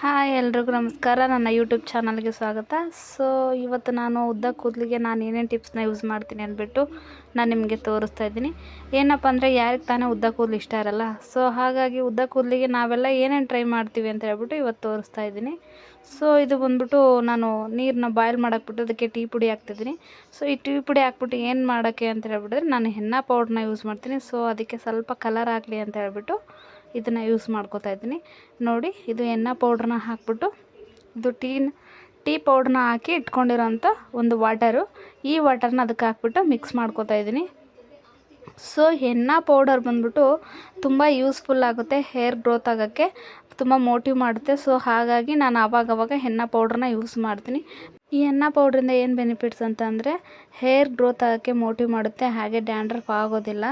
Hi ಎಲ್ರಿಗೂ ನಮಸ್ಕಾರ. ನನ್ನ ಯೂಟ್ಯೂಬ್ ಚಾನಲ್ಗೆ ಸ್ವಾಗತ. ಸೊ ಇವತ್ತು ನಾನು ಉದ್ದ ಕೂದಲಿಗೆ ನಾನು ಏನೇನು ಟಿಪ್ಸ್ನ ಯೂಸ್ ಮಾಡ್ತೀನಿ ಅಂದ್ಬಿಟ್ಟು ನಾನು ನಿಮಗೆ ತೋರಿಸ್ತಾ ಇದ್ದೀನಿ. ಏನಪ್ಪ ಅಂದರೆ ಯಾರಿಗೆ ತಾನೇ ಉದ್ದ ಕೂದಲು ಇಷ್ಟ ಇರಲ್ಲ. ಸೊ ಹಾಗಾಗಿ ಉದ್ದ ಕೂದಲಿಗೆ ನಾವೆಲ್ಲ ಏನೇನು ಟ್ರೈ ಮಾಡ್ತೀವಿ ಅಂತ ಹೇಳ್ಬಿಟ್ಟು ಇವತ್ತು ತೋರಿಸ್ತಾ ಇದ್ದೀನಿ. ಸೊ ಇದು ಬಂದ್ಬಿಟ್ಟು ನಾನು ನೀರನ್ನ ಬಾಯ್ಲ್ ಮಾಡಾಕ್ಬಿಟ್ಟು ಅದಕ್ಕೆ ಟೀ ಪುಡಿ ಹಾಕ್ತಿದ್ದೀನಿ. ಸೊ ಈ ಟೀ ಪುಡಿ ಹಾಕ್ಬಿಟ್ಟು ಏನು ಮಾಡೋಕ್ಕೆ ಅಂತ ಹೇಳ್ಬಿಟ್ರೆ ನಾನು ಹೆನ್ನ ಪೌಡ್ರನ್ನ ಯೂಸ್ ಮಾಡ್ತೀನಿ. ಸೊ ಅದಕ್ಕೆ ಸ್ವಲ್ಪ ಕಲರ್ ಆಗಲಿ ಅಂತ ಹೇಳ್ಬಿಟ್ಟು ಇದನ್ನು ಯೂಸ್ ಮಾಡ್ಕೋತಾ ಇದ್ದೀನಿ. ನೋಡಿ, ಇದು ಎಣ್ಣೆ ಪೌಡ್ರನ್ನ ಹಾಕ್ಬಿಟ್ಟು, ಇದು ಟೀನ ಟೀ ಪೌಡ್ರನ್ನ ಹಾಕಿ ಇಟ್ಕೊಂಡಿರೋಂಥ ಒಂದು ವಾಟರು ಈ ವಾಟರ್ನ ಅದಕ್ಕೆ ಹಾಕ್ಬಿಟ್ಟು ಮಿಕ್ಸ್ ಮಾಡ್ಕೋತಾ ಇದ್ದೀನಿ. ಸೊ ಹೆನ್ನ ಪೌಡರ್ ಬಂದ್ಬಿಟ್ಟು ತುಂಬ ಯೂಸ್ಫುಲ್ ಆಗುತ್ತೆ ಹೇರ್ ಗ್ರೋತ್ ಆಗೋಕ್ಕೆ. ತುಂಬ ಮೋಟಿವ್ ಮಾಡುತ್ತೆ. ಸೊ ಹಾಗಾಗಿ ನಾನು ಆವಾಗವಾಗ ಎಣ್ಣೆ ಪೌಡ್ರನ್ನ ಯೂಸ್ ಮಾಡ್ತೀನಿ. ಈ ಅನ್ನ ಪೌಡ್ರಿಂದ ಏನು ಬೆನಿಫಿಟ್ಸ್ ಅಂತಂದರೆ ಹೇರ್ ಗ್ರೋತ್ ಆಗೋಕ್ಕೆ ಮೋಟಿವ್ ಮಾಡುತ್ತೆ, ಹಾಗೆ ಡ್ಯಾಂಡ್ರಫ್ ಆಗೋದಿಲ್ಲ.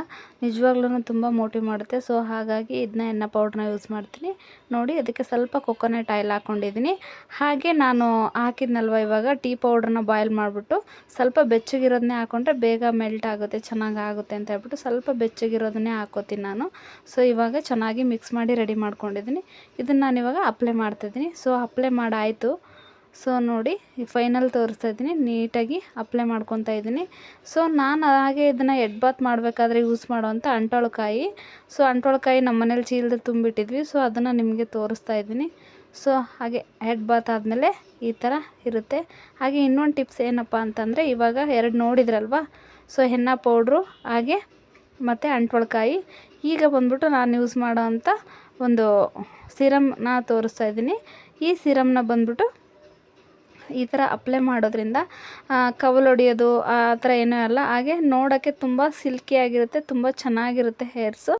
ನಿಜವಾಗ್ಲೂ ತುಂಬ ಮೋಟಿವ್ ಮಾಡುತ್ತೆ. ಸೊ ಹಾಗಾಗಿ ಇದನ್ನ ಎಣ್ಣೆ ಪೌಡ್ರನ್ನ ಯೂಸ್ ಮಾಡ್ತೀನಿ. ನೋಡಿ, ಅದಕ್ಕೆ ಸ್ವಲ್ಪ ಕೊಕೊನೆಟ್ ಆಯಿಲ್ ಹಾಕ್ಕೊಂಡಿದ್ದೀನಿ ಹಾಗೆ ನಾನು ಹಾಕಿದ್ನಲ್ವ ಇವಾಗ ಟೀ ಪೌಡ್ರನ್ನ ಬಾಯ್ಲ್ ಮಾಡಿಬಿಟ್ಟು ಸ್ವಲ್ಪ ಬೆಚ್ಚಗಿರೋದನ್ನೇ ಹಾಕ್ಕೊಂಡ್ರೆ ಬೇಗ ಮೆಲ್ಟ್ ಆಗುತ್ತೆ, ಚೆನ್ನಾಗಿ ಆಗುತ್ತೆ ಅಂತ ಹೇಳ್ಬಿಟ್ಟು ಸ್ವಲ್ಪ ಬೆಚ್ಚಗಿರೋದನ್ನೇ ಹಾಕೋತೀನಿ ನಾನು. ಸೊ ಇವಾಗ ಚೆನ್ನಾಗಿ ಮಿಕ್ಸ್ ಮಾಡಿ ರೆಡಿ ಮಾಡ್ಕೊಂಡಿದ್ದೀನಿ. ಇದನ್ನು ನಾನು ಇವಾಗ ಅಪ್ಲೈ ಮಾಡ್ತಿದ್ದೀನಿ. ಸೊ ಅಪ್ಲೈ ಮಾಡಾಯಿತು. ಸೊ ನೋಡಿ ಫೈನಲ್ ತೋರಿಸ್ತಾ ಇದ್ದೀನಿ. ನೀಟಾಗಿ ಅಪ್ಲೈ ಮಾಡ್ಕೊತಾ ಇದ್ದೀನಿ. ಸೊ ನಾನು ಹಾಗೆ ಇದನ್ನು ಎಡ್ ಬಾತ್ ಮಾಡಬೇಕಾದ್ರೆ ಯೂಸ್ ಮಾಡೋವಂಥ ಅಂಟೊಳಕಾಯಿ. ಸೊ ಅಂಟೊಳಕಾಯಿ ನಮ್ಮ ಮನೇಲಿ ಚೀಲದ ತುಂಬಿಟ್ಟಿದ್ವಿ. ಸೊ ಅದನ್ನು ನಿಮಗೆ ತೋರಿಸ್ತಾ ಇದ್ದೀನಿ. ಸೊ ಹಾಗೆ ಹೆಡ್ ಬಾತ್ ಆದಮೇಲೆ ಈ ಥರ ಇರುತ್ತೆ. ಹಾಗೆ ಇನ್ನೊಂದು ಟಿಪ್ಸ್ ಏನಪ್ಪ ಅಂತಂದರೆ, ಇವಾಗ ಎರಡು ನೋಡಿದ್ರಲ್ವ? ಸೊ ಹೆನ್ನ ಪೌಡ್ರು, ಹಾಗೆ ಮತ್ತು ಅಂಟೊಳಕಾಯಿ. ಈಗ ಬಂದ್ಬಿಟ್ಟು ನಾನು ಯೂಸ್ ಮಾಡೋ ಒಂದು ಸಿರಮ್ನ ತೋರಿಸ್ತಾ ಇದ್ದೀನಿ. ಈ ಸಿರಮ್ನ ಬಂದ್ಬಿಟ್ಟು ಈ ಥರ ಅಪ್ಲೈ ಮಾಡೋದ್ರಿಂದ ಕವಲು ಹೊಡಿಯೋದು, ಆ ಥರ ಏನೂ ಅಲ್ಲ. ಹಾಗೆ ನೋಡೋಕ್ಕೆ ತುಂಬ ಸಿಲ್ಕಿಯಾಗಿರುತ್ತೆ ತುಂಬ ಚೆನ್ನಾಗಿರುತ್ತೆ ಹೇರ್ಸು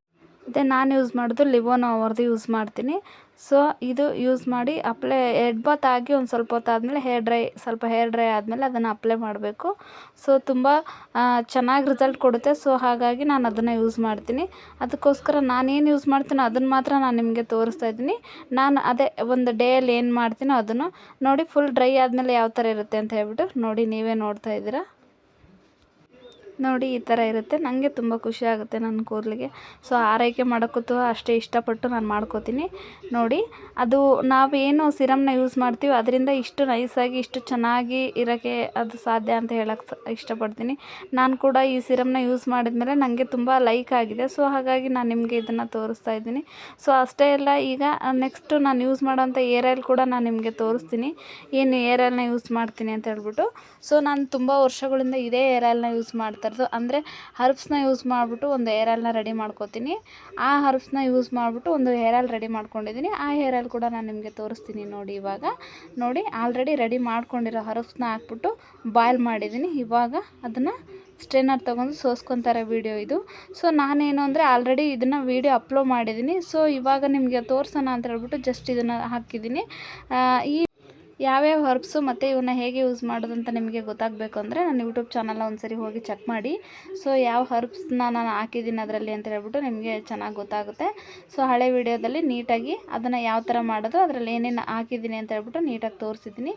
ಮತ್ತು ನಾನು ಯೂಸ್ ಮಾಡೋದು ಲಿವೋನೋ ಅವ್ರದ್ದು ಯೂಸ್ ಮಾಡ್ತೀನಿ. ಸೊ ಇದು ಯೂಸ್ ಮಾಡಿ ಅಪ್ಲೈ ಎಡ್ ಬಾತ್ ಆಗಿ ಒಂದು ಸ್ವಲ್ಪ ಹೊತ್ತು ಆದಮೇಲೆ ಹೇರ್ ಡ್ರೈ ಸ್ವಲ್ಪ ಹೇರ್ ಡ್ರೈ ಆದಮೇಲೆ ಅದನ್ನು ಅಪ್ಲೈ ಮಾಡಬೇಕು. ಸೊ ತುಂಬ ಚೆನ್ನಾಗಿ ರಿಸಲ್ಟ್ ಕೊಡುತ್ತೆ. ಸೊ ಹಾಗಾಗಿ ನಾನು ಅದನ್ನು ಯೂಸ್ ಮಾಡ್ತೀನಿ. ಅದಕ್ಕೋಸ್ಕರ ನಾನೇನು ಯೂಸ್ ಮಾಡ್ತೀನೋ ಅದನ್ನು ಮಾತ್ರ ನಾನು ನಿಮಗೆ ತೋರಿಸ್ತಾ ಇದ್ದೀನಿ. ನಾನು ಅದೇ ಒಂದು ಡೇಯಲ್ಲಿ ಏನು ಮಾಡ್ತೀನೋ ಅದನ್ನು ನೋಡಿ ಫುಲ್ ಡ್ರೈ ಆದಮೇಲೆ ಯಾವ ಥರ ಇರುತ್ತೆ ಅಂತ ಹೇಳ್ಬಿಟ್ಟು ನೋಡಿ, ನೀವೇ ನೋಡ್ತಾ ಇದ್ದೀರಾ? ನೋಡಿ ಈ ಥರ ಇರುತ್ತೆ. ನನಗೆ ತುಂಬ ಖುಷಿ ಆಗುತ್ತೆ ನನ್ನ ಕೂದಲಿಗೆ. ಸೊ ಆರೈಕೆ ಮಾಡೋಕ್ಕೂ ಅಷ್ಟೇ ಇಷ್ಟಪಟ್ಟು ನಾನು ಮಾಡ್ಕೋತೀನಿ. ನೋಡಿ, ಅದು ನಾವೇನು ಸಿರಮ್ನ ಯೂಸ್ ಮಾಡ್ತೀವಿ ಅದರಿಂದ ಇಷ್ಟು ನೈಸಾಗಿ ಇಷ್ಟು ಚೆನ್ನಾಗಿ ಇರೋಕ್ಕೆ ಅದು ಸಾಧ್ಯ ಅಂತ ಹೇಳಕ್ಕೆ ಇಷ್ಟಪಡ್ತೀನಿ. ನಾನು ಕೂಡ ಈ ಸಿರಮ್ನ ಯೂಸ್ ಮಾಡಿದ್ಮೇಲೆ ನನಗೆ ತುಂಬ ಲೈಕ್ ಆಗಿದೆ. ಸೊ ಹಾಗಾಗಿ ನಾನು ನಿಮಗೆ ಇದನ್ನು ತೋರಿಸ್ತಾ ಇದ್ದೀನಿ. ಸೊ ಅಷ್ಟೇ ಅಲ್ಲ, ಈಗ ನೆಕ್ಸ್ಟು ನಾನು ಯೂಸ್ ಮಾಡೋಂಥ ಏರ್ ಆಯಿಲ್ ಕೂಡ ನಾನು ನಿಮಗೆ ತೋರಿಸ್ತೀನಿ. ಏನು ಏರ್ ಆಯಿಲ್ನ ಯೂಸ್ ಮಾಡ್ತೀನಿ ಅಂತ ಹೇಳ್ಬಿಟ್ಟು. ಸೊ ನಾನು ತುಂಬ ವರ್ಷಗಳಿಂದ ಇದೇ ಏರ್ ಆಯಿಲ್ನ ಯೂಸ್ ಮಾಡ್ತೀನಿ ಥರದ್ದು. ಅಂದರೆ ಹರ್ಬ್ಸ್ನ ಯೂಸ್ ಮಾಡಿಬಿಟ್ಟು ಒಂದು ಹೇರ್ ಆಯಿಲ್ನ ರೆಡಿ ಮಾಡ್ಕೋತೀನಿ. ಆ ಹರ್ಬ್ಸ್ನ ಯೂಸ್ ಮಾಡಿಬಿಟ್ಟು ಒಂದು ಹೇರ್ ಆಯಿಲ್ ರೆಡಿ ಮಾಡ್ಕೊಂಡಿದ್ದೀನಿ ಆ ಹೇರ್ ಆಯಿಲ್ ಕೂಡ ನಾನು ನಿಮಗೆ ತೋರಿಸ್ತೀನಿ ನೋಡಿ ಇವಾಗ. ನೋಡಿ ಆಲ್ರೆಡಿ ರೆಡಿ ಮಾಡ್ಕೊಂಡಿರೋ ಹರ್ಬ್ಸ್ನ ಹಾಕ್ಬಿಟ್ಟು ಬಾಯ್ಲ್ ಮಾಡಿದ್ದೀನಿ ಇವಾಗ ಅದನ್ನು ಸ್ಟ್ರೈನರ್ ತೊಗೊಂಡು ಸೋಸ್ಕೊತಾರೆ ವೀಡಿಯೋ ಇದು. ಸೊ ನಾನೇನು ಅಂದರೆ ಆಲ್ರೆಡಿ ಇದನ್ನು ವೀಡಿಯೋ ಅಪ್ಲೋಡ್ ಮಾಡಿದ್ದೀನಿ ಸೊ ಇವಾಗ ನಿಮಗೆ ತೋರಿಸೋಣ ಅಂತ ಹೇಳ್ಬಿಟ್ಟು ಜಸ್ಟ್ ಇದನ್ನು ಹಾಕಿದ್ದೀನಿ ಈ ಯಾವ್ಯಾವ ಹರ್ಬ್ಸು ಮತ್ತು ಇವನ್ನ ಹೇಗೆ ಯೂಸ್ ಮಾಡೋದು ಅಂತ ನಿಮಗೆ ಗೊತ್ತಾಗಬೇಕು ಅಂದರೆ ನಾನು ಯೂಟ್ಯೂಬ್ ಚಾನಲ್ನ ಒಂದು ಸರಿ ಹೋಗಿ ಚೆಕ್ ಮಾಡಿ. ಸೊ ಯಾವ ಹರ್ಬ್ಸ್ನ ನಾನು ಹಾಕಿದ್ದೀನಿ ಅದರಲ್ಲಿ ಅಂತ ಹೇಳ್ಬಿಟ್ಟು ನಿಮಗೆ ಚೆನ್ನಾಗಿ ಗೊತ್ತಾಗುತ್ತೆ. ಸೊ ಹಳೆ ವಿಡಿಯೋದಲ್ಲಿ ನೀಟಾಗಿ ಅದನ್ನು ಯಾವ ಥರ ಮಾಡೋದು ಅದರಲ್ಲಿ ಏನೇನು ಹಾಕಿದ್ದೀನಿ ಅಂತ ಹೇಳ್ಬಿಟ್ಟು ನೀಟಾಗಿ ತೋರಿಸಿದ್ದೀನಿ.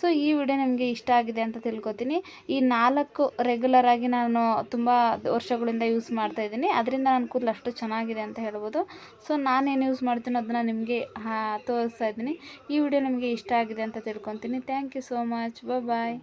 ಸೊ ಈ ವಿಡಿಯೋ ನಿಮಗೆ ಇಷ್ಟ ಆಗಿದೆ ಅಂತ ತಿಳ್ಕೊತೀನಿ. ಈ ನಾಲ್ಕು ರೆಗ್ಯುಲರಾಗಿ ನಾನು ತುಂಬ ವರ್ಷಗಳಿಂದ ಯೂಸ್ ಮಾಡ್ತಾಯಿದ್ದೀನಿ ಅದರಿಂದ ನಾನು ಕೂದಲು ಅಷ್ಟು ಚೆನ್ನಾಗಿದೆ ಅಂತ ಹೇಳ್ಬೋದು. ಸೊ ನಾನೇನು ಯೂಸ್ ಮಾಡ್ತೀನೋ ಅದನ್ನು ನಿಮಗೆ ತೋರಿಸ್ತಾ ಇದ್ದೀನಿ. ಈ ವಿಡಿಯೋ ನಿಮಗೆ ಇಷ್ಟ ಆಗಿದೆ ಅಂತ ತಿಳ್ಕೊತೀನಿ thank you so much bye